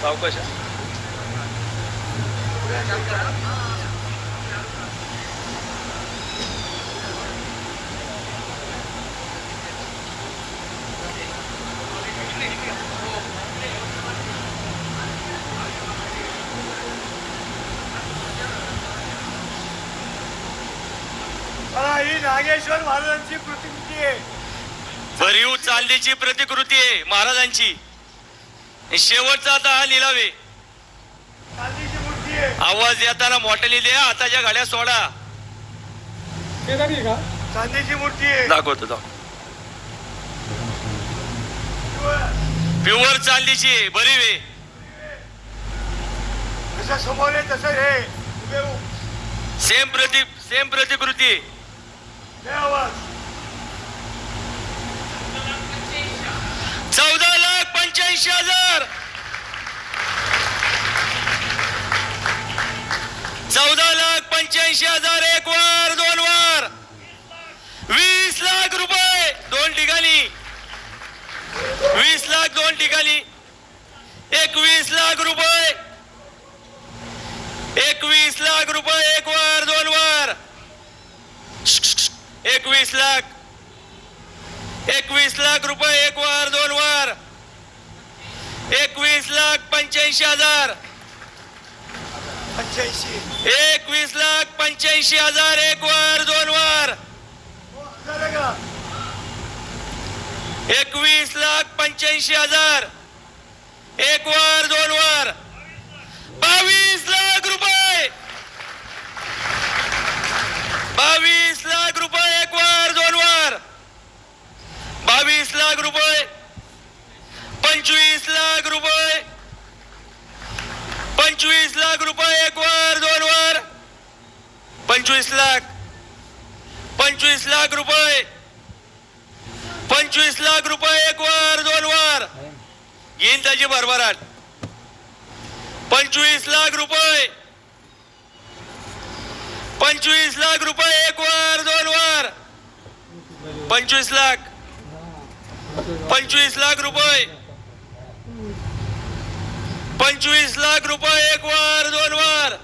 सावकाश मला ही नागेश्वर महाराजांची प्रतिकृती आहे. भरीव चालण्याची प्रतिकृती आहे महाराजांची. शेवटचा आता हा लिलावे चांदीची मूर्ती आहे. आवाज येताना मोठ्याने द्या आताच्या गाड्या सोडा. चांदीची मूर्ती आहे. दाखवतो दाखव प्युअर चाललीची आहे भरीव आहे. जसं समोर आहे तसं हे. उभे हो. सेम प्रति सेम प्रतिकृती आहे. चौदा लाख पंच्याऐंशी हजार. चौदा लाख पंच्याऐंशी हजार एक वार दोन वार. वीस लाख रुपये दोन ठिकाणी. वीस लाख दोन ठिकाणी. एकवीस लाख रुपये. एकवीस लाख रुपये एक वार. एकवीस लाख. एकवीस लाख रुपये एक वार दोन वार. एकवीस लाख पंच्याऐंशी हजार. एकवीस लाख पंच्याऐंशी हजार एक वार दोन वार. एकवीस लाख पंच्याऐंशी हजार. एक वार दोन वार. बावीस लाख रुपये बावीस लाख रुपये एक वार दोन वार बावीस लाख रुपये पंचवीस लाख रुपये पंचवीस लाख रुपये एक वर दोन वर. पंचवीस लाख. पंचवीस लाख रुपये. पंचवीस लाख रुपये एक वर दोन वर. येईन त्याची भरभराट. पंचवीस लाख रुपये. पंचवीस लाख रुपये एक वर दोन वर. पंचवीस लाख. पंचवीस लाख रुपये. पंचवीस लाख रुपये एक वार दोन वार.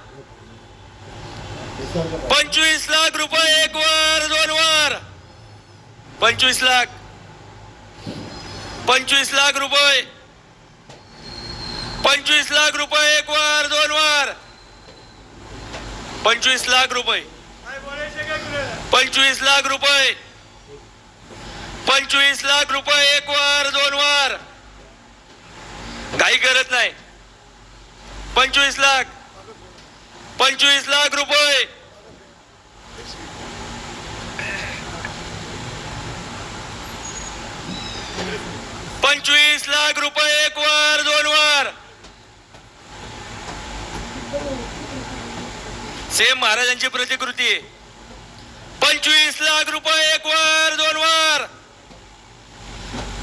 पंचवीस लाख रुपये एक वार दोन वार. पंचवीस लाख. पंचवीस लाख रुपये. पंचवीस लाख रुपये एक वार दोन वार. पंचवीस लाख रुपये. काय पंचवीस लाख रुपये. पंचवीस लाख रुपये एक वार दोन वार. काही गरज नाही. पंचवीस लाख. पंचवीस लाख रुपये. पंचवीस लाख रुपये एक वार दोन वार. सेम महाराजांची प्रतिकृती. पंचवीस लाख रुपये एक वार दोन वार.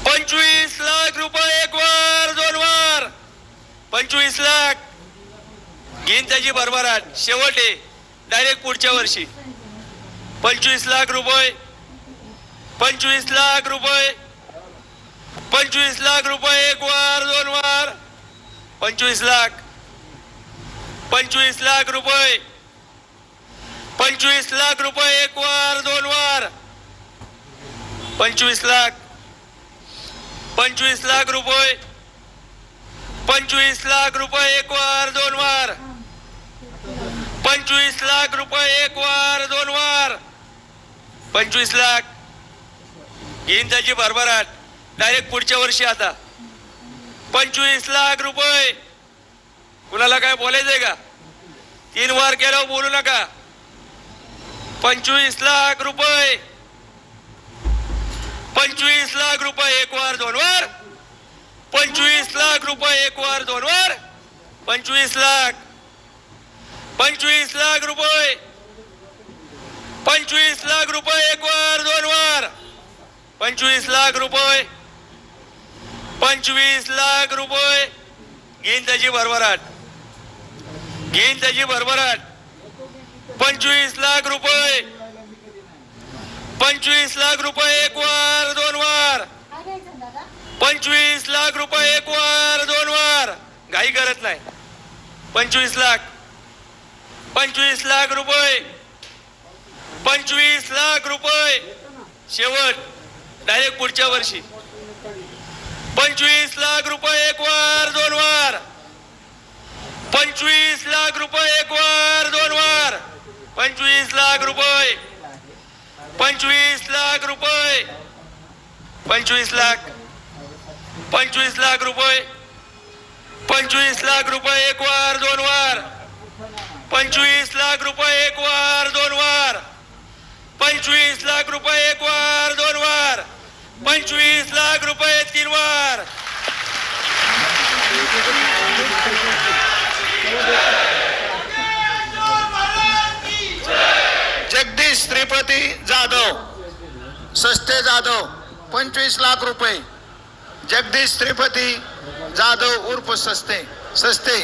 पंचवीस लाख रुपये एक वार दोन वार. पंचवीस लाख. घेईन त्याची भरभराट. शेवट आहे डायरेक्ट पुढच्या वर्षी. पंचवीस लाख रुपये. पंचवीस लाख रुपये. पंचवीस लाख रुपये एक वार दोन वार. पंचवीस लाख. पंचवीस लाख रुपये. पंचवीस लाख रुपये एक वार दोन वार. पंचवीस लाख. पंचवीस लाख रुपये. पंचवीस लाख रुपये एक वार दोन वार. पंचवीस लाख रुपये एक वार दोन वार. पंचवीस लाख. घेईन त्याची भरभराट. डायरेक्ट पुढच्या वर्षी आता. पंचवीस लाख रुपये. कुणाला काय बोलायचंय का? तीन वार केल्यावर बोलू नका. पंचवीस लाख रुपये. पंचवीस लाख रुपये एक वार दोन वार. पंचवीस लाख रुपये एक वार दोन वार. पंचवीस लाख. पंचवीस लाख रुपये. पंचवीस लाख रुपये एक वार दोन वार. पंचवीस लाख रुपये. पंचवीस लाख रुपये. घेईन त्याची भरभराट. घेईन त्याची भरभराट. पंचवीस लाख रुपये. पंचवीस लाख रुपये एक वार दोन वार. पंचवीस लाख रुपये एक वार दोन वार. घाई करत नाही. पंचवीस लाख. पंचवीस लाख रुपये. पंचवीस लाख रुपये. शेवट डायरेक्ट पुढच्या वर्षी. पंचवीस लाख रुपये एक वार दोन वार. पंचवीस लाख रुपये एक वार दोन वार. पंचवीस लाख रुपये. पंचवीस लाख रुपये. पंचवीस लाख. पंचवीस लाख रुपये. पंचवीस लाख रुपये एक वार दोन वार. पंचवीस लाख रुपये एक वार दोन वार. पंचवीस लाख रुपये एक वार दोन वार. पंचवीस लाख रुपये तीन वार. जगदीश त्रिपती जाधव सस्ते जाधव पंचवीस लाख रुपये. जगदीश त्रिपती जाधव उर्फ सस्ते सस्ते.